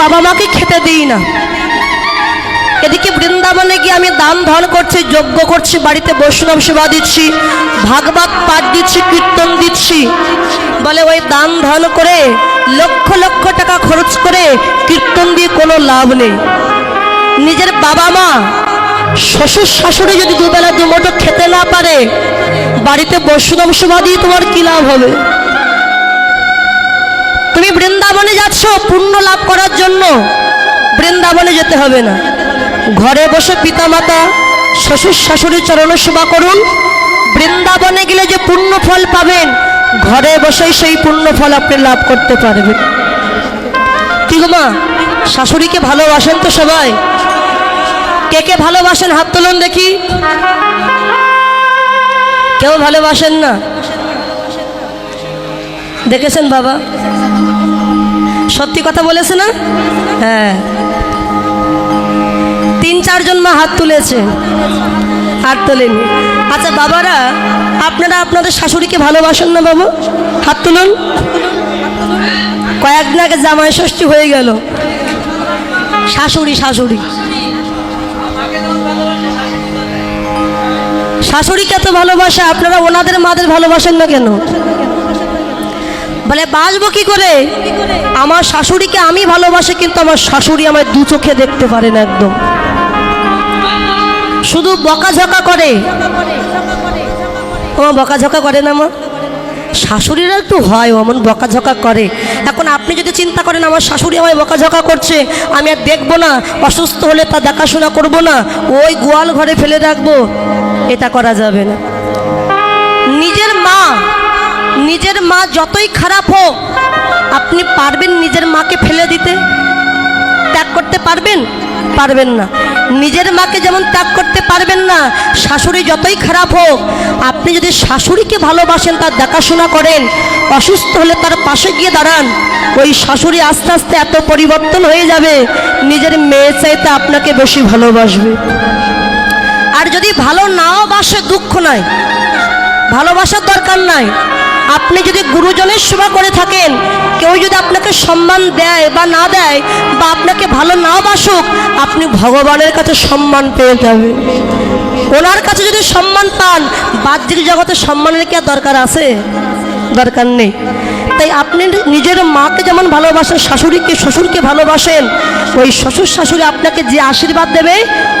বাবা মাকে খেতে দিই না। এদিকে বৃন্দাবনে গিয়ে আমি দান ধন করছি, যজ্ঞ করছি, বাড়িতে বৈষ্ণব সেবা দিচ্ছি, ভাগবত পাঠ দিচ্ছি, কীর্তন দিচ্ছি। বলে ওই দান ধন করে লক্ষ লক্ষ টাকা খরচ করে কীর্তন দিয়ে কোনো লাভ নেই। নিজের বাবা মা, শ্বশুর শাশুড়ি যদি দুবেলা দুমোটো খেতে না পারে, বাড়িতে বৈষ্ণব সেবা দিয়ে তোমার কী লাভ হবে? তুমি বৃন্দাবনে যাচ্ছ, পুণ্য লাভ করার জন্য বৃন্দাবনে যেতে হবে না। ঘরে বসে পিতামাতা, শ্বশুর শাশুড়ি চরণ সেবা করুন। বৃন্দাবনে গেলে যে পুণ্য ফল পাবেন, ঘরে বসেই সেই পুণ্য ফল আপনি লাভ করতে পারবেন। কি গো মা, শাশুড়িকে ভালোবাসেন তো সবাই। কে কে ভালোবাসেন? হাত তুলুন দেখি। কেউ ভালোবাসেন না? দেখেছেন বাবা? সত্যি কথা বলেছে না? হ্যাঁ। তিন চারজন মা হাত তুলেছে, হাত তোলেনি। আচ্ছা বাবারা, আপনারা আপনাদের শাশুড়িকে ভালোবাসেন না বাবু? হাত তুলুন। কয়েকদিন আগে জামাই ষষ্ঠী হয়ে গেল। শাশুড়ি শাশুড়ি। শাশুড়িকে এত ভালোবাসা, আপনারা ওনাদের মাদের ভালোবাসেন না কেন? বলে, বাঁচবো কি করে? আমার শাশুড়িকে আমি ভালোবাসি, কিন্তু আমার শাশুড়ি আমার দু চোখে দেখতে পারে না একদম। শুধু বকাঝকা করে। আমার বকাঝকা করে না মা? শাশুড়িরা একটু হয় অমন বকাঝকা করে। এখন আপনি যদি চিন্তা করেন, আমার শাশুড়ি আমায় বকাঝকা করছে, আমি আর দেখব না, অসুস্থ হলে তা দেখাশোনা করব না, ওই গোয়াল ঘরে ফেলে রাখব, এটা করা যাবে না। নিজের মা যতই খারাপ হোক, আপনি পারবেন নিজের মাকে ফেলে দিতে? ত্যাগ করতে পারবেন? পারবেন না। নিজের মাকে যেমন ত্যাগ করতে পারবেন না, শাশুড়ি যতই খারাপ হোক, আপনি যদি শাশুড়িকে ভালোবাসেন, তার দেখাশোনা করেন, অসুস্থ হলে তার পাশে গিয়ে দাঁড়ান, ওই শাশুড়ি আস্তে আস্তে এত পরিবর্তন হয়ে যাবে, নিজের মেয়ে চাইতে আপনাকে বেশি ভালোবাসবে। আর যদি ভালো নাও বাসে, দুঃখ নাই। ভালোবাসার দরকার নাই। আপনি যদি গুরুজনের সেবা করে থাকেন, কেউ যদি আপনাকে সম্মান দেয় বা না দেয়, বা আপনাকে ভালো না বাসুক, আপনি ভগবানের কাছে সম্মান পেয়ে যাবেন। ওনার কাছে যদি সম্মান পান, বাহ্যিক জগতে সম্মানের কি দরকার আছে? দরকার নেই। তাই আপনি নিজের মাকে যেমন ভালোবাসেন, শাশুড়িকে, শ্বশুরকে ভালোবাসেন, ওই শ্বশুর শাশুড়ি আপনাকে যে আশীর্বাদ দেবে,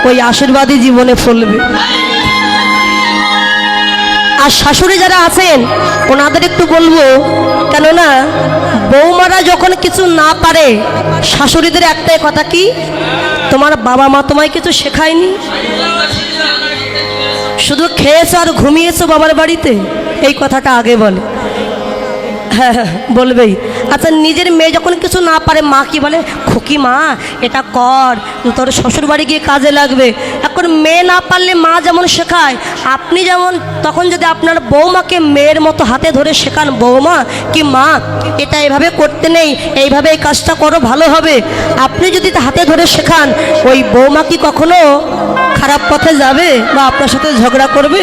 ওই আশীর্বাদই জীবনে ফলবে। আর শাশুড়ি যারা আছেন, ওনাদের একটু বলব, কেননা বৌমারা যখন কিছু না পারে, শাশুড়িদের একটাই কথা কি? তোমার বাবা মা তোমায় কিছু শেখায়নি? শুধু খেয়েছো আর ঘুমিয়েছো বাবার বাড়িতে? এই কথাটা আগে বলে। হ্যাঁ বলবেই আচ্ছা নিজের মেয়ে যখন কিছু না পারে, মা কি বলে? খুকি মা, এটা কর, তোর শ্বশুর বাড়ি গিয়ে কাজে লাগবে। এখন মেয়ে না পারলে মা যেমন শেখায়, আপনি যেমন, তখন যদি আপনার বৌমাকে মেয়ের মতো হাতে ধরে শেখান বৌমা কি মা, এটা এভাবে করতে নেই, এইভাবে এই কাজটা করো, ভালো হবে। আপনি যদি হাতে ধরে শেখান, ওই বৌমা কি কখনো খারাপ পথে যাবে বা আপনার সাথে ঝগড়া করবে?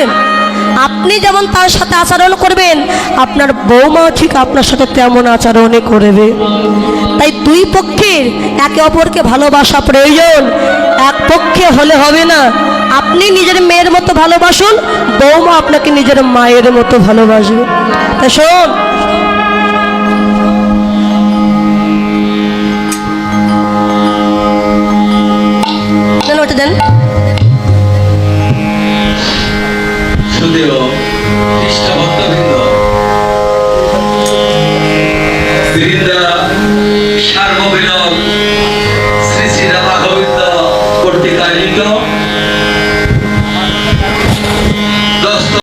আপনি যেমন তার সাথে আচরণ করবেন, আপনার বৌমাও ঠিক আপনার সাথে তেমন আচরণই করবে। তাই দুই পক্ষের একে অপরকে ভালোবাসা প্রয়োজন। এক পক্ষে হলে হবে না। আপনি নিজের মেয়ের মতো ভালোবাসুন, বৌমা আপনাকে নিজের মায়ের মতো ভালোবাসবে। তা শোন অভিনব শ্রী শ্রী রাধা গোবিন্দ কর্তৃক আয়োজিত